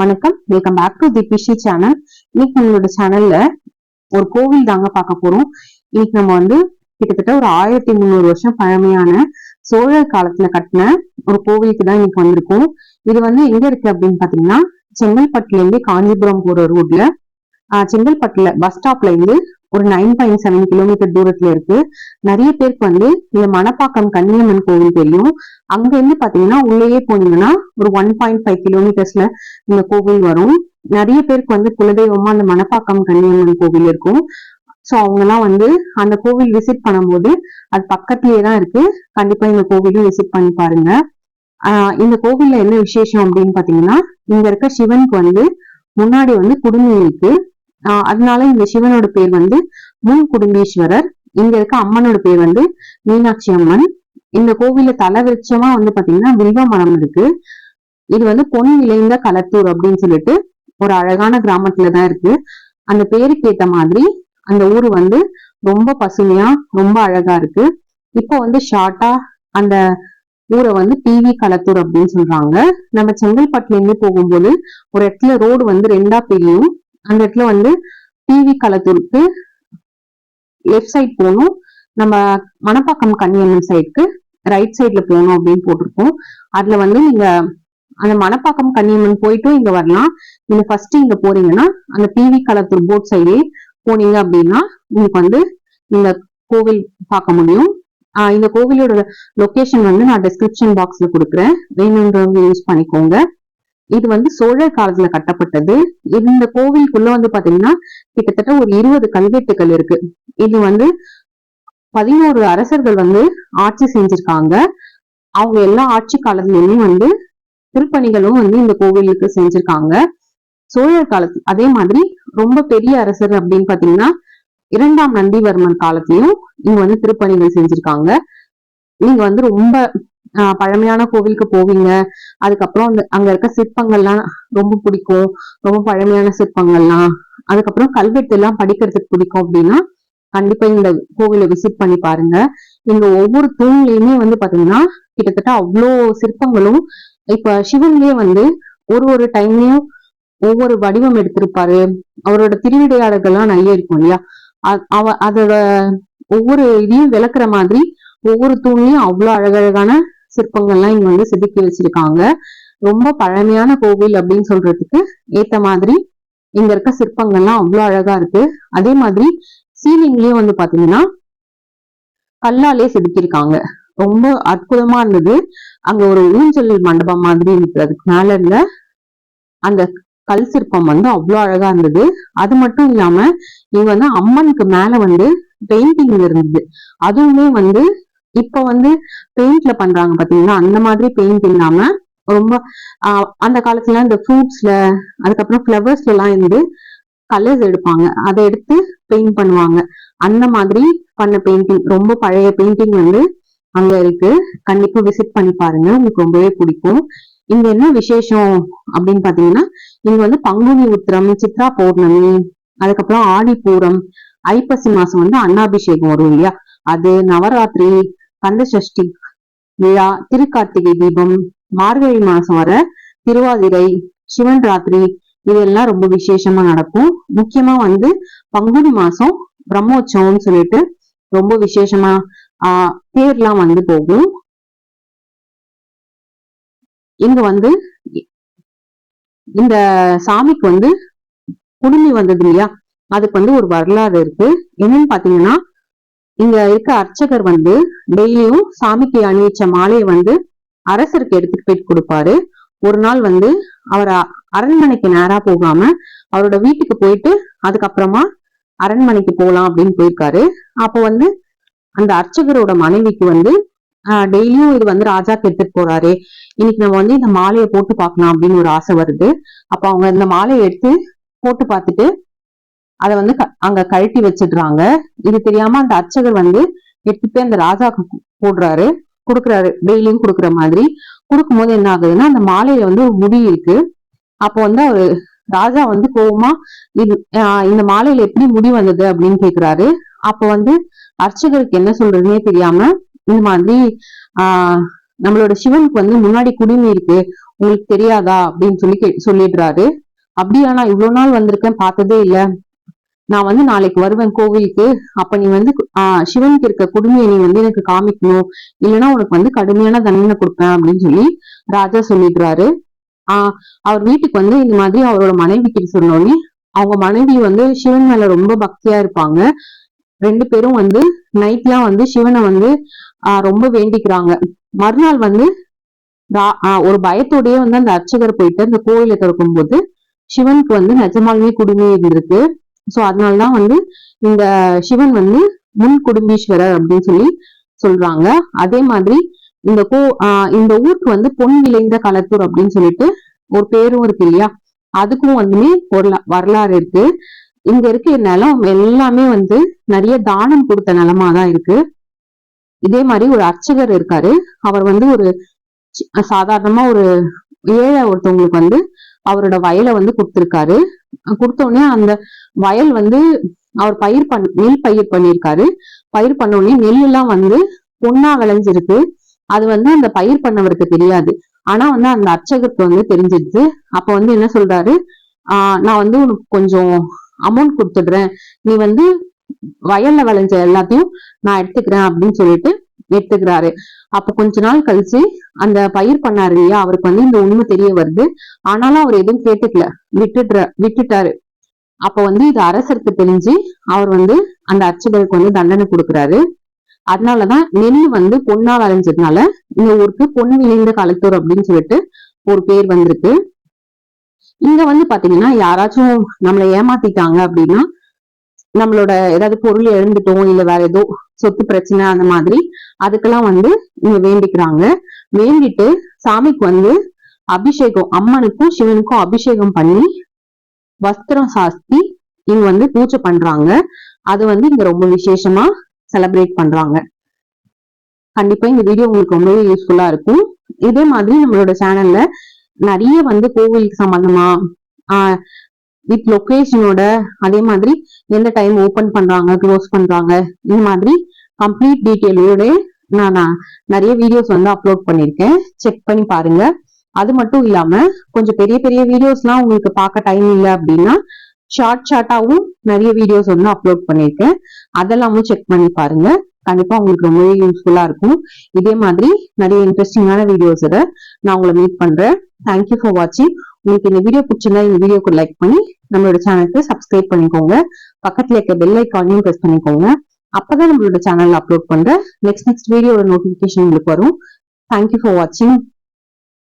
வணக்கம். Welcome back to the பிஷி channel இன்னைக்கு நம்மளோட சேனல்ல ஒரு கோவில் தாங்க பார்க்க போறோம். இன்னைக்கு நம்ம வந்து கிட்டத்தட்ட ஒரு ஆயிரத்தி முந்நூறு வருஷம் பழமையான சோழர் காலத்துல கட்டின ஒரு கோவிலுக்கு தான் இன்னைக்கு வந்திருக்கோம். இது வந்து எங்க இருக்கு அப்படின்னு பாத்தீங்கன்னா செங்கல்பட்டுல இருந்து காஞ்சிபுரம் போற ரோட்ல செங்கல்பட்டுல பஸ் ஸ்டாப்ல இருந்து ஒரு நைன் பாயிண்ட் செவன் கிலோமீட்டர் தூரத்துல இருக்கு. நிறைய பேருக்கு வந்து இந்த மணப்பாக்கம் கன்னியம்மன் கோவில் தெரியும். அங்க இருந்து பாத்தீங்கன்னா உள்ளேயே போனீங்கன்னா ஒரு ஒன் பாயிண்ட் ஃபைவ் கிலோமீட்டர்ஸ்ல இந்த கோவில் வரும். நிறைய பேருக்கு வந்து குலதெய்வமா அந்த மணப்பாக்கம் கன்னியம்மன் கோவில் இருக்கும். சோ அவங்க எல்லாம் வந்து அந்த கோவில் விசிட் பண்ணும்போது அது பக்கத்திலேயே தான் இருக்கு. கண்டிப்பா இந்த கோவிலும் விசிட் பண்ணி பாருங்க. ஆஹ் இந்த கோவில்ல என்ன விசேஷம் அப்படின்னு பாத்தீங்கன்னா இங்க இருக்க சிவனுக்கு வந்து முன்னாடி வந்து குடுமி இருக்கு. ஆஹ் அதனால இந்த சிவனோட பேர் வந்து முன் குடும்பீஸ்வரர் இங்க இருக்க அம்மனோட பேர் வந்து மீனாட்சி அம்மன். இந்த கோவில தலை விருட்சமா வந்து பாத்தீங்கன்னா வில்வ மரம் இருக்கு. இது வந்து பொன் விளைந்த களத்தூர் அப்படின்னு சொல்லிட்டு ஒரு அழகான கிராமத்துலதான் இருக்கு. அந்த பேருக்கு ஏத்த மாதிரி அந்த ஊர் வந்து ரொம்ப பசுமையா ரொம்ப அழகா இருக்கு. இப்போ வந்து ஷார்ட்டா அந்த ஊரை வந்து டிவி களத்தூர் அப்படின்னு சொல்றாங்க. நம்ம செங்கல்பட்டுல இருந்து போகும்போது ஒரு இடத்துல ரோடு வந்து ரெண்டா பிரியும். அந்த இடத்துல வந்து டிவி களத்தூருக்கு லெஃப்ட் சைட் போகணும். நம்ம மணப்பாக்கம் கன்னியம்மன் சைடுக்கு ரைட் சைட்ல போகணும் அப்படின்னு போட்டிருக்கோம். அதுல வந்து நீங்க அந்த மணப்பாக்கம் கன்னியம்மன் போயிட்டும் இங்க வரலாம். நீங்க ஃபர்ஸ்ட் இங்க போறீங்கன்னா அந்த டிவி கலத்தூர் போட் சைடே போனீங்க அப்படின்னா உங்களுக்கு வந்து இந்த கோவில் பார்க்க முடியும். இந்த கோவிலோட லொகேஷன் வந்து நான் டிஸ்கிரிப்ஷன் பாக்ஸ்ல கொடுக்குறேன். வேணுன்றவங்க யூஸ் பண்ணிக்கோங்க. இது வந்து சோழர் காலத்துல கட்டப்பட்டது. இந்த கோவிலுக்குள்ள வந்து பாத்தீங்கன்னா கிட்டத்தட்ட ஒரு இருபது கல்வெட்டுகள் இருக்கு. இது வந்து பதினோரு அரசர்கள் வந்து ஆட்சி செஞ்சிருக்காங்க. அவங்க எல்லா ஆட்சி காலத்துலயுமே வந்து திருப்பணிகளும் வந்து இந்த கோவிலுக்கு செஞ்சிருக்காங்க. சோழர் காலத்து அதே மாதிரி ரொம்ப பெரிய அரசர் அப்படின்னு பாத்தீங்கன்னா இரண்டாம் நந்திவர்மன் காலத்திலயும் இங்க வந்து திருப்பணிகள் செஞ்சிருக்காங்க. நீங்க வந்து ரொம்ப பழமையான கோவிலுக்கு போவீங்க. அதுக்கப்புறம் அந்த அங்க இருக்க சிற்பங்கள்லாம் ரொம்ப பிடிக்கும். ரொம்ப பழமையான சிற்பங்கள்லாம். அதுக்கப்புறம் கல்வெட்டு எல்லாம் படிக்கிறதுக்கு பிடிக்கும் அப்படின்னா கண்டிப்பா இந்த கோவிலை விசிட் பண்ணி பாருங்க. இங்க ஒவ்வொரு தூண்லயுமே வந்து பாத்தீங்கன்னா கிட்டத்தட்ட அவ்வளோ சிற்பங்களும் இப்ப சிவன்லயே வந்து ஒரு ஒரு டைம்லயும் ஒவ்வொரு வடிவம் எடுத்திருப்பாரு. அவரோட திருவிடையாளர்கள்லாம் நிறைய இருக்கும் இல்லையா? அவ அதோட ஒவ்வொரு இதையும் விளக்குற மாதிரி ஒவ்வொரு தூண்லயும் அவ்வளவு அழகழகான சிற்பங்கள்லாம் இங்க வந்து செதுக்கி வச்சிருக்காங்க. ரொம்ப பழமையான கோவில் அப்படின்னு சொல்றதுக்கு ஏத்த மாதிரி இங்க இருக்க சிற்பங்கள்லாம் அவ்வளவு அழகா இருக்கு. அதே மாதிரி சீலிங்லயும் வந்து பாத்தீங்கன்னா கல்லாலே செதுக்கியிருக்காங்க. ரொம்ப அற்புதமா இருந்தது. அங்க ஒரு ஊஞ்சல் மண்டபம் மாதிரி இருக்கிறதுக்கு மேல இருந்த அந்த கல் சிற்பம் வந்து அவ்வளோ அழகா இருந்தது. அது மட்டும் இல்லாம இங்க வந்து அம்மனுக்கு மேல வந்து பெயிண்டிங் இருந்தது. அதுவுமே வந்து இப்ப வந்து பெயிண்ட்ல பண்றாங்க பாத்தீங்கன்னா அந்த மாதிரி பெயிண்ட் இல்லாம ரொம்ப அந்த காலத்துல இந்த ஃப்ரூட்ஸ்ல அதுக்கப்புறம் ஃபிளவர்ஸ்ல எல்லாம் இருந்து கலர்ஸ் எடுப்பாங்க. அதை எடுத்து பெயிண்ட் பண்ணுவாங்க. அந்த மாதிரி பண்ண பெயிண்டிங் ரொம்ப பழைய பெயிண்டிங் வந்து அங்க இருக்கு. கண்டிப்பா விசிட் பண்ணி பாருங்க. உங்களுக்கு ரொம்பவே பிடிக்கும். இங்க என்ன விசேஷம் அப்படின்னு பாத்தீங்கன்னா இங்க வந்து பங்குனி உத்திரம் சித்ரா பௌர்ணமி அதுக்கப்புறம் ஆடி பூரம் ஐப்பசி மாசம் வந்து அன்னாபிஷேகம் வரும் இல்லையா? அது நவராத்திரி கந்தசஷ்டி விழா திருக்கார்த்திகை தீபம் மார்கழி மாசம் வர திருவாதிரை சிவன் ராத்திரி இதெல்லாம் ரொம்ப விசேஷமா நடக்கும். முக்கியமா வந்து பங்குனி மாசம் பிரம்மோற்சவம்னு சொல்லிட்டு ரொம்ப விசேஷமா ஆஹ் தேர்லாம் வந்து போகும். இங்க வந்து இந்த சாமிக்கு வந்து குடுமி வந்தது இல்லையா? அதுக்கு வந்து ஒரு வரலாறு இருக்கு. என்னன்னு பாத்தீங்கன்னா இங்க இருக்க அர்ச்சகர் வந்து டெய்லியும் சாமிக்கு அணிவிச்ச மாலையை வந்து அரசருக்கு எடுத்துட்டு போயிட்டு கொடுப்பாரு. ஒரு நாள் வந்து அவர் அரண்மனைக்கு நேரா போகாம அவரோட வீட்டுக்கு போயிட்டு அதுக்கப்புறமா அரண்மனைக்கு போலாம் அப்படின்னு போயிருக்காரு. அப்போ வந்து அந்த அர்ச்சகரோட மனைவிக்கு வந்து டெய்லியும் இது வந்து ராஜாக்கு எடுத்துட்டு போறாரு. இன்னைக்கு நம்ம வந்து இந்த மாலையை போட்டு பார்க்கலாம் அப்படின்னு ஒரு ஆசை வருது. அப்ப அவங்க இந்த மாலையை எடுத்து போட்டு பார்த்துட்டு அதை வந்து அங்க கழட்டி வச்சிடுறாங்க. இது தெரியாம அந்த அர்ச்சகர் வந்து எடுத்துட்டு அந்த ராஜாக்கு போடுறாரு. கொடுக்குறாரு. டெய்லியும் கொடுக்குற மாதிரி. கொடுக்கும் போது என்ன ஆகுதுன்னா அந்த மாலையில வந்து ஒரு முடி இருக்கு. அப்போ வந்து அவரு ராஜா வந்து கோபமா இது இந்த மாலையில எப்படி முடி வந்தது அப்படின்னு கேக்குறாரு. அப்ப வந்து அர்ச்சகருக்கு என்ன சொல்றதுன்னே தெரியாம இந்த மாதிரி ஆஹ் நம்மளோட சிவனுக்கு வந்து முன்னாடி குடிமை இருக்கு உங்களுக்கு தெரியாதா அப்படின்னு சொல்லி கே- சொல்லிடுறாரு. அப்படியா நான் இவ்வளவு நாள் வந்திருக்கேன் பார்த்ததே இல்ல. நான் வந்து நாளைக்கு வருவேன் கோவிலுக்கு. அப்ப நீ வந்து ஆஹ் சிவனுக்கு இருக்க குடுமையை நீ வந்து எனக்கு காமிக்கணும். இல்லைன்னா உனக்கு வந்து கடுமையான தண்டனை கொடுப்பேன் அப்படின்னு சொல்லி ராஜா சொல்லிடுறாரு. ஆஹ் அவர் வீட்டுக்கு வந்து இந்த மாதிரி அவரோட மனைவி கிட்ட சொன்னோடனே அவங்க மனைவி வந்து சிவன் மேல ரொம்ப பக்தியா இருப்பாங்க. ரெண்டு பேரும் வந்து நைட்லாம் வந்து சிவனை வந்து ஆஹ் ரொம்ப வேண்டிக்கிறாங்க. மறுநாள் வந்து ஆஹ் ஒரு பயத்தோடயே வந்து அந்த அர்ச்சகர் போயிட்டு அந்த கோயிலை திறக்கும் போது சிவனுக்கு வந்து நிஜமாலுமே குடுமி இருந்திருக்கு. சோ அதனாலதான் வந்து இந்த சிவன் வந்து முன் குடும்பீஸ்வரர் அப்படின்னு சொல்லி சொல்றாங்க. அதே மாதிரி இந்த கோ ஆஹ் இந்த ஊருக்கு வந்து பொன் விளைந்த களத்தூர் அப்படின்னு சொல்லிட்டு ஒரு பேரும் இருக்கு இல்லையா? அதுக்கும் வந்துமே ஒரு வரலாறு இருக்கு. இங்க இருக்க நிலம் எல்லாமே வந்து நிறைய தானம் கொடுத்த நிலமா தான் இருக்கு. இதே மாதிரி ஒரு அர்ச்சகர் இருக்காரு. அவர் வந்து ஒரு சாதாரணமா ஒரு ஏழை ஒருத்தவங்களுக்கு வந்து அவரோட வயலை வந்து கொடுத்துருக்காரு. கொடுத்த உடனே அந்த வயல் வந்து அவர் பயிர் பண் நெல் பயிர் பண்ணியிருக்காரு. பயிர் பண்ண உடனே நெல் எல்லாம் வந்து பொண்ணா விளைஞ்சிருக்கு. அது வந்து அந்த பயிர் பண்ணவருக்கு தெரியாது. ஆனா வந்து அந்த அர்ச்சகருக்கு வந்து தெரிஞ்சிருச்சு அப்ப வந்து என்ன சொல்றாரு? ஆஹ் நான் வந்து உனக்கு கொஞ்சம் அமௌண்ட் கொடுத்துடுறேன். நீ வந்து வயல்ல விளைஞ்ச எல்லாத்தையும் நான் எடுத்துக்கிறேன் அப்படின்னு சொல்லிட்டு எடுத்துக்கிறாரு. அப்ப கொஞ்ச நாள் கழிச்சு அந்த பயிர் பண்ணாரு இல்லையா? அவருக்கு வந்து இந்த உண்மை தெரிய வருது. ஆனாலும் அவர் எதுவும் கேட்டுக்கல. விட்டுடுற விட்டுட்டாரு. அப்ப வந்து இது அரசருக்கு தெரிஞ்சு அவர் வந்து அந்த அர்ச்சகருக்கு வந்து தண்டனை கொடுக்குறாரு. அதனாலதான் நெல் வந்து பொன்னா விளைஞ்சதுனால இந்த ஊருக்கு பொன் விளைந்த களத்தூர் அப்படின்னு சொல்லிட்டு ஒரு பேர் வந்திருக்கு. இங்க வந்து பாத்தீங்கன்னா யாராச்சும் நம்மளை ஏமாத்திட்டாங்க அப்படின்னா நம்மளோட ஏதாவது பொருள் எழுந்துட்டோம் இல்ல வேற ஏதோ சொத்து பிரச்சனை அந்த மாதிரி அதுக்கெல்லாம் வந்து இங்க வேண்டிக்கிறாங்க. வேண்டிட்டு சாமிக்கு வந்து அபிஷேகம் அம்மனுக்கும் சிவனுக்கும் அபிஷேகம் பண்ணி வஸ்திரம் சாஸ்தி இங்க வந்து பூஜை பண்றாங்க. அது வந்து இங்க ரொம்ப விசேஷமா செலப்ரேட் பண்றாங்க. கண்டிப்பா இந்த வீடியோ உங்களுக்கு ரொம்பவே யூஸ்ஃபுல்லா இருக்கும். இதே மாதிரி நம்மளோட சேனல்ல நிறைய வந்து கோவிலுக்கு சம்பந்தமா ஆஹ் வித் லொகேஷனோட அதே மாதிரி எந்த டைம் ஓபன் பண்றாங்க க்ளோஸ் பண்றாங்க இந்த மாதிரி கம்ப்ளீட் டீட்டெயிலோட நான் நிறைய வீடியோஸ் வந்து அப்லோட் பண்ணிருக்கேன் செக் பண்ணி பாருங்க. அது மட்டும் இல்லாம கொஞ்சம் பெரிய பெரிய வீடியோஸ்லாம் உங்களுக்கு பார்க்க டைம் இல்லை அப்படின்னா ஷார்ட் ஷார்ட்டாகவும் நிறைய வீடியோஸ் வந்து அப்லோட் பண்ணிருக்கேன் அதெல்லாமும் செக் பண்ணி பாருங்க. கண்டிப்பா உங்களுக்கு ரொம்பவே யூஸ்ஃபுல்லா இருக்கும். இதே மாதிரி நிறைய இன்ட்ரெஸ்டிங்கான வீடியோஸ் நான் உங்களை மீட் பண்றேன். தேங்க்யூ ஃபார் வாட்சிங் உங்களுக்கு இந்த வீடியோ பிடிச்சிருந்தா இந்த வீடியோக்கு லைக் பண்ணி நம்மளோட சேனலுக்கு சப்ஸ்கிரைப் பண்ணிக்கோங்க. பக்கத்துல இருக்க பெல் ஐக்கானையும் ப்ரெஸ் பண்ணிக்கோங்க. அப்பதான் நம்மளோட சேனல் அப்லோட் பண்ற நெக்ஸ்ட் நெக்ஸ்ட் வீடியோட நோட்டிபிகேஷன் உங்களுக்கு வரும். தேங்க்யூ ஃபார் வாட்சிங்